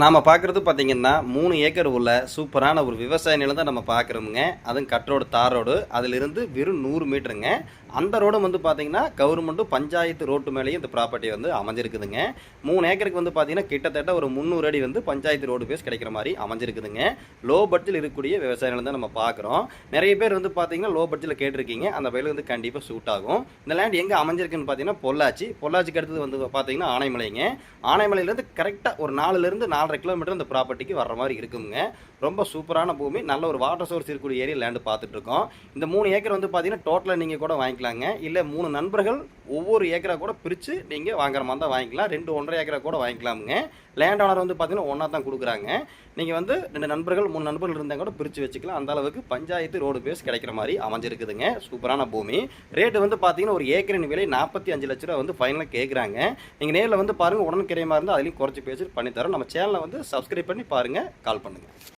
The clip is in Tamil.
நாம் பார்க்குறது பார்த்தீங்கன்னா மூணு ஏக்கர் உள்ள சூப்பரான ஒரு விவசாய நிலம் தான் நம்ம பார்க்குறோமுங்க அதுவும் கட் ரோடு தார் ரோடு அதிலிருந்து வெறும் நூறு மீட்டருங்க. அந்த ரோடும் வந்து பார்த்தீங்கன்னா கவர்மெண்ட்டும் பஞ்சாயத்து ரோட்டு மேலேயும் இந்த ப்ராப்பர்ட்டி வந்து அமைஞ்சிருக்குதுங்க. மூணு ஏக்கருக்கு வந்து பார்த்தீங்கன்னா கிட்டத்தட்ட ஒரு முந்நூறு அடி வந்து பஞ்சாயத்து ரோடு பேஸ் கிடைக்கிற மாதிரி அமைஞ்சிருக்குதுங்க. லோ பட்ஜெட்டில் இருக்கக்கூடிய விவசாய நிலம் தான் நம்ம பார்க்குறோம் நிறைய பேர் வந்து பார்த்தீங்கன்னா லோ பட்ஜெட்டில் கேட்டிருக்கீங்க. அந்த வயல் வந்து கண்டிப்பாக சூட் ஆகும். இந்த லேண்ட் எங்கே அமைஞ்சிருக்குன்னு பார்த்தீங்கன்னா பொள்ளாச்சி. பொள்ளாச்சிக்கு அடுத்தது வந்து பார்த்தீங்கன்னா ஆனைமலைங்க. ஆனைமலையிலேருந்து கரெக்டாக ஒரு நாலுலேருந்து நாலு நாலரை கிலோமீட்டர் இந்த ப்ராப்பர்ட்டிக்கு வர்ற மாதிரி இருக்குங்க. ரொம்ப சூப்பரான பூமி நல்ல ஒரு வாட்டர் சோர்ஸ் இருக்கக்கூடிய ஏரியா லேண்டு பார்த்துட்டு இருக்கோம். இந்த மூணு ஏக்கர் வந்து பார்த்தீங்கன்னா டோட்டலாக நீங்கள் கூட வாங்கிக்கலாங்க. இல்லை மூணு நண்பர்கள் ஒவ்வொரு ஏக்கரா கூட பிரித்து நீங்கள் வாங்குற மாதிரி தான் வாங்கிக்கலாம். ரெண்டு ஒன்றரை ஏக்கரா கூட வாங்கிக்கலாமுங்க. லேண்ட் ஓனர் வந்து பார்த்தீங்கன்னா ஒன்றா தான் கொடுக்குறாங்க. நீங்கள் வந்து ரெண்டு நண்பர்கள் மூணு நண்பர்கள் இருந்தால் கூட பிரித்து வச்சுக்கலாம். அந்த அளவுக்கு பஞ்சாயத்து ரோடு பேஸ் கிடைக்கிற மாதிரி அமைஞ்சிருக்குதுங்க. சூப்பரான பூமி. ரேட்டு வந்து பார்த்தீங்கன்னா ஒரு ஏக்கரின் விலை நாற்பத்தி அஞ்சு லட்ச ரூபா வந்து ஃபைனலாக கேட்குறாங்க நீங்கள் நேரில் வந்து பாருங்கள் உடனுக்கிறையமாக இருந்தால் அதுலேயும் குறைச்சி பேசி பண்ணித்தரோம். நம்ம சேனலை வந்து சப்ஸ்கிரைப் பண்ணி பாருங்கள் கால் பண்ணுங்கள்